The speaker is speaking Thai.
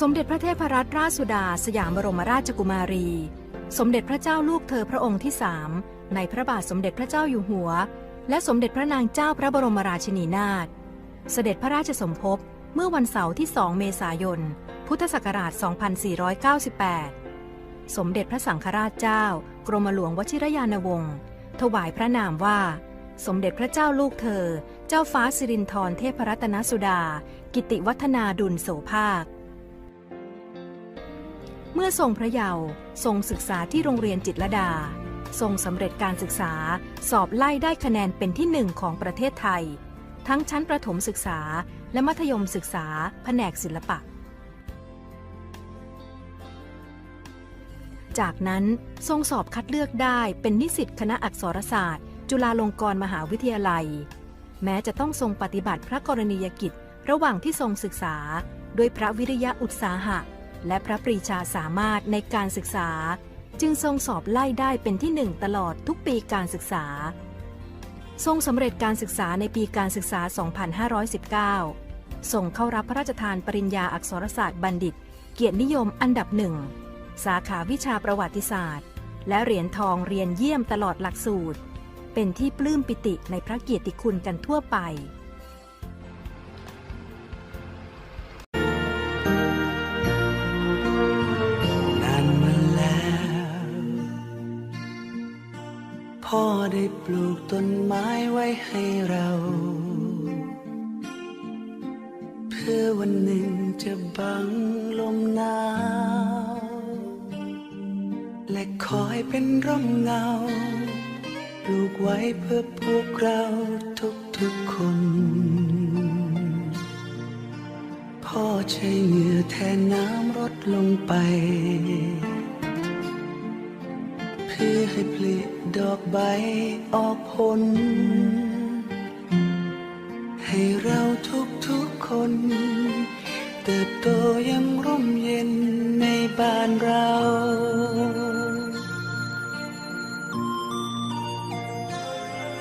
สมเด็จพระเทพรัตนราชสุดา สยามบรมราชกุมารี สมเด็จพระเจ้าลูกเธอพระองค์ที่สามในพระบาทสมเด็จพระเจ้าอยู่หัว และสมเด็จพระนางเจ้าพระบรมราชินีนาถ เสด็จพระราชสมภพเมื่อวันเสาร์ที่ 2 เมษายน พุทธศักราช 2498 สมเด็จพระสังฆราชเจ้า กรมหลวงวชิรยานวงศ์ ถวายพระนามว่า สมเด็จพระเจ้าลูกเธอ เจ้าฟ้าสิรินธรเทพรัตนสุดา กิติวัฒนาดุลโสภาค เมื่อทรงพระเยาว์ทรงศึกษาที่โรงเรียนจิตรดา ทรงสำเร็จการศึกษา สอบไล่ได้คะแนนเป็นที่หนึ่งของประเทศไทย ทั้งชั้นประถมศึกษาและมัธยมศึกษา แผนกศิลปะ จากนั้นทรงสอบคัดเลือกได้เป็นนิสิตคณะอักษรศาสตร์ จุฬาลงกรณ์มหาวิทยาลัย แม้จะต้องทรงปฏิบัติพระกรณียกิจ ระหว่างที่ทรงศึกษา ด้วยพระวิริยะอุตสาหะ และพระปรีชาสามารถในการศึกษา จึงทรงสอบไล่ได้เป็นที่หนึ่งตลอดทุกปีการศึกษา ทรงสำเร็จการศึกษาในปีการศึกษา 2519 ส่งเข้ารับพระราชทานปริญญาอักษรศาสตร์บัณฑิต เกียรตินิยมอันดับหนึ่งสาขาวิชาประวัติศาสตร์ และเหรียญทองเรียนเยี่ยมตลอดหลักสูตร เป็นที่ปลื้มปิติในพระเกียรติคุณกันทั่วไปนานมาแล้วพ่อได้ปลูกต้นไม้ไว้ให้เรา เพื่อวันหนึ่งจะบังลมหนาวและคอยเป็นร่มเงา ลูกไว้เพื่อพวกเราทุกๆคน พ่อใช้เหงื่อแทนน้ำรดลงไป เพื่อให้ผลิดอกใบออกผล ให้เราทุกๆคน เติบโตยังร่มเย็นในบ้านเรา